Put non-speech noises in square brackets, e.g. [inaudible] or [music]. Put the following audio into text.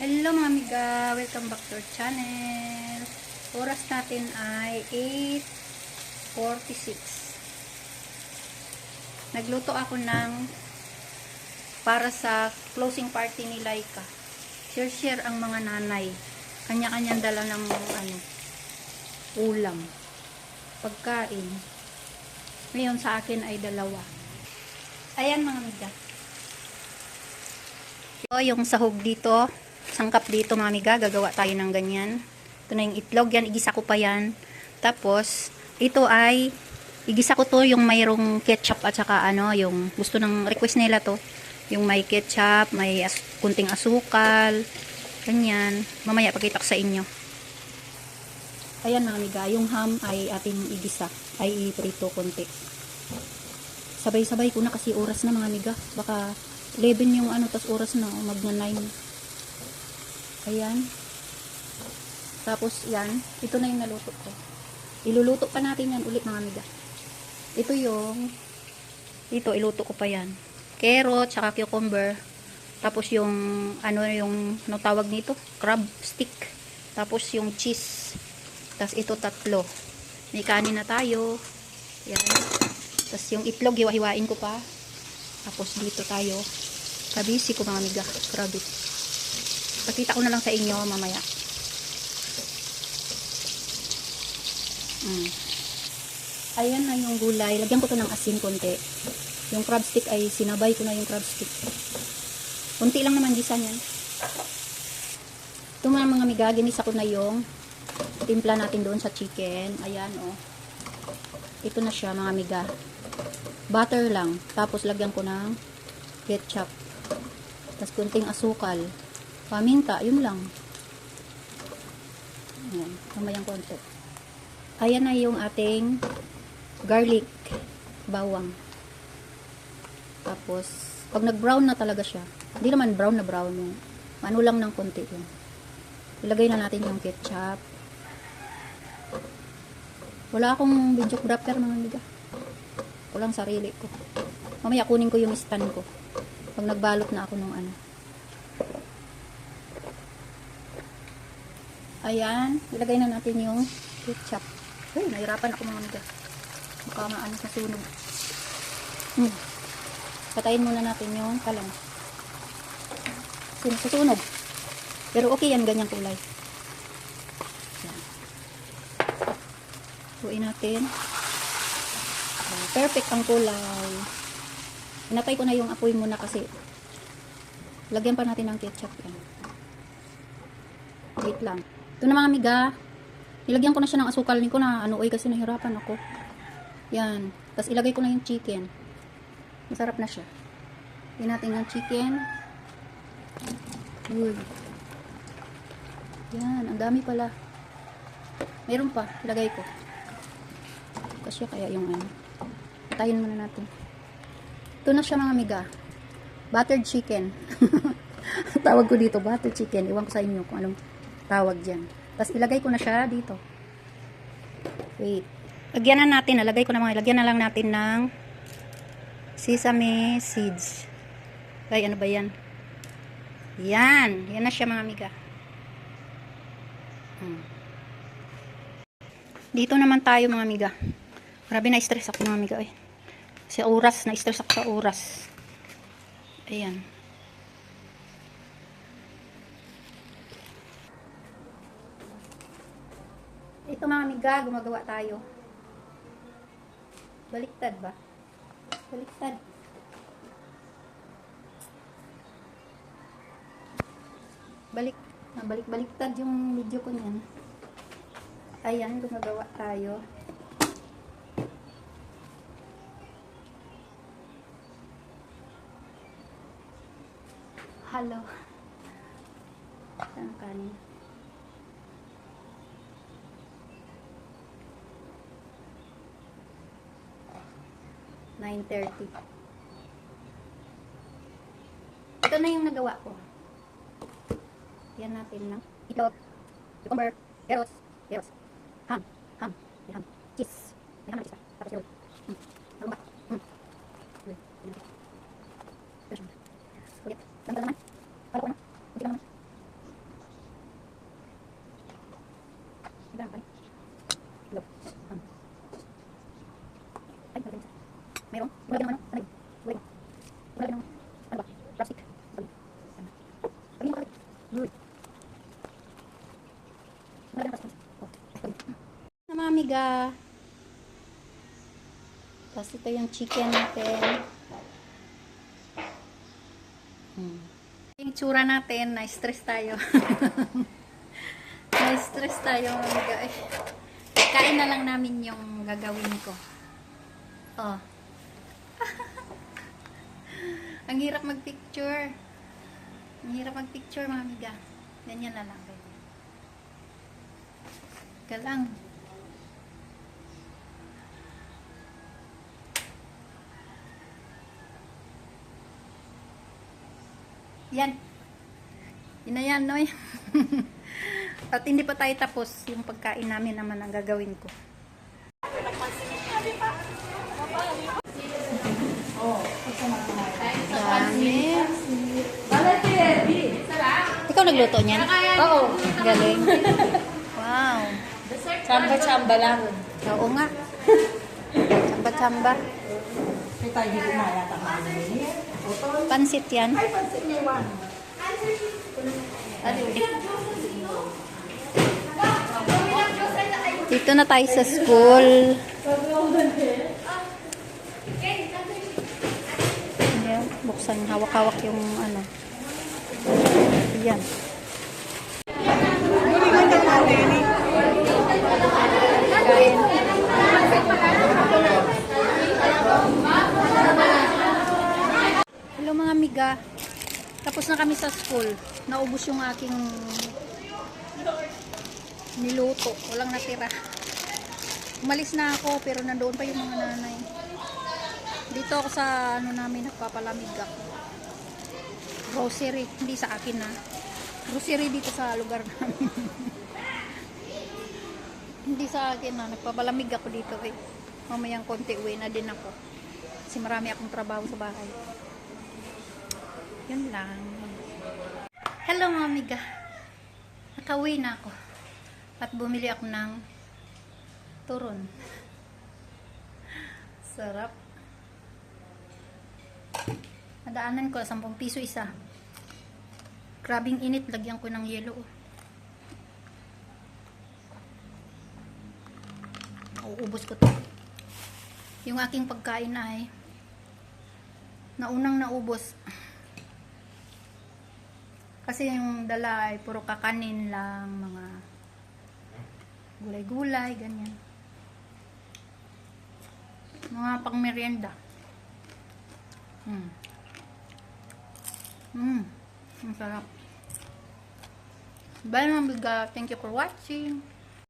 Hello mga amiga, welcome back to our channel. Oras natin ay 8.46. Nagluto ako ng para sa closing party ni Laika. Share-share ang mga nanay. Kanya-kanyang dala ng ano, ulam. Pagkain. Ngayon sa akin ay dalawa. Ayan mga amiga. Ito yung sahog dito. Sangkap dito mga amiga. Gagawa tayo ng ganyan. Ito na yung itlog. Yan, igisa ko pa yan. Tapos, ito ay igisa ko to yung mayroong ketchup at saka ano, yung gusto ng request nila to. Yung may ketchup, may as kunting asukal. Ganyan. Mamaya pakita ko sa inyo. Ayan mga amiga, yung ham ay ating igisa. Ay iprito konti. Sabay-sabay ko na kasi oras na mga amiga. Baka 11 yung ano, tas oras na, magna 9. Ayan. Tapos yan, ito na yung naluto ko. Iluluto pa natin yan ulit mga amiga. Ito yung, ito, iluto ko pa yan. Carrot, tsaka cucumber. Tapos yung, ano yung, ano tawag nito? Crab stick. Tapos yung cheese. Tapos ito tatlo. May kanin na tayo. Yan. Tapos yung itlog, hiwa-hiwain ko pa. Tapos dito tayo. Kabisi ko mga amiga. Grabe. Pakita ko na lang sa inyo mamaya. Mm. Ayan na yung gulay. Lagyan ko to ng asin konti. Yung crab stick ay sinabay ko na yung crab stick. Kunti lang naman gisa niyan. Ito mga mga amiga, ginisa ko na yung timpla natin doon sa chicken. Ayan, oh. Ito na siya, mga amiga. Butter lang. Tapos, lagyan ko ng ketchup. Tapos, kunting asukal. Paminta, yun lang. Ayan, kamayang konti. Ayan na yung ating garlic bawang. Tapos, pag nag-brown na talaga siya, hindi naman brown na brown yung ano lang ng konti yun. Ilagay na natin yung ketchup. Wala akong video wrapper mga amiga. Walang sarili ko. Mamaya kunin ko yung stand ko. Pag nagbalot na ako ng ano. Ayan. Ilagay na natin yung ketchup. Ay, nahirapan ako mga amiga. Baka maano sa sunog. Hmm. Patayin muna natin yung kalang. Sin- Susunog. Pero okay yan, ganyang kulay. Tuin natin. Perfect ang kulay. Inapay ko na yung apoy muna kasi lagyan pa natin ng ketchup. Wait lang. Ito na mga amiga. Nilagyan ko na siya ng asukal. Hindi ko na ano oy kasi nahirapan ako. Yan. Tapos ilagay ko na yung chicken. Masarap na siya. Lagyan natin yung chicken. Uy. Yan, ang dami pala. Meron pa, ilagay ko. Kasi kaya yung ano. Patayin muna natin. Ito na siya mga amiga. Buttered chicken. [laughs] tawag ko dito, buttered chicken. Iwan ko sa inyo kung anong tawag dyan. Tapos ilagay ko na siya dito. Wait. Lagyan na natin, nalagay ko na mga, lagyan na lang natin ng sesame seeds. Ay, ano ba yan? Yan. Yan na siya mga amiga. Hmm. Dito naman tayo mga amiga. Grabe na stress ako mga amiga. Eh. Sa oras, na stress ako sa oras. Ayan. Ito mga amiga, gumagawa tayo. Baliktad ba? Baliktad. balik ah, balik baliktad yung video ko niyan ayan gumagawa tayo hello ang kanin nine thirty. Ito na yung nagawa ko. Yan natin ng itlog, cucumber, carrots, carrots, ham, ham, ham, cheese, may ham na cheese. Pa, tapos yun, hmm, malumba, hmm, yun, yun natin. Yun siya. Ulit, ganda naman, palo ko na, kunti lang naman, Amiga. Tapos ito yung chicken natin. Hmm. Yung tsura natin, na-stress tayo. [laughs] na-stress tayo. Eh, kain na lang namin yung gagawin ko. Oh. [laughs] Ang hirap magpicture. Ang hirap magpicture mga amiga. Ganyan na lang. Ganyan. Galang. Yan. Yun na yan, Noy. [laughs] At hindi pa tayo tapos yung pagkain namin naman ang gagawin ko. Dami. Ikaw nagluto niyan? Oo. Galing. [laughs] Wow. Chamba-chamba lang. Oo nga. Tsamba-tsamba. May tayo hindi kumaya tama Pansit yan. Ay, pansin niya iwan. Dito na tayo sa school. Ayan, buksan, hawak-hawak yung ano. Ayan. Kain. Hello mga amiga. Tapos na kami sa school. Naubos yung aking niluto. Walang natira. Umalis na ako pero nandoon pa yung mga nanay. Dito ako sa ano namin nagpapalamig ako. Grocery, hindi sa akin na. Grocery dito sa lugar namin. [laughs] hindi sa akin na, nagpapalamig ako dito eh. Mamayang konti uwi na din ako. Kasi marami akong trabaho sa bahay. Yun lang. Hello mga amiga. Nakauwi na ako. At bumili ako ng turon. Sarap. Nadaanan ko, 10 piso isa. Grabing init, lagyan ko ng yelo. Uuubos ko to. Yung aking pagkain ay naunang naubos. Kasi yung dala ay puro kakanin lang, mga gulay-gulay, ganyan. Mga pang merienda. Hmm. Hmm. Ang sarap. Bye mga biga. Thank you for watching.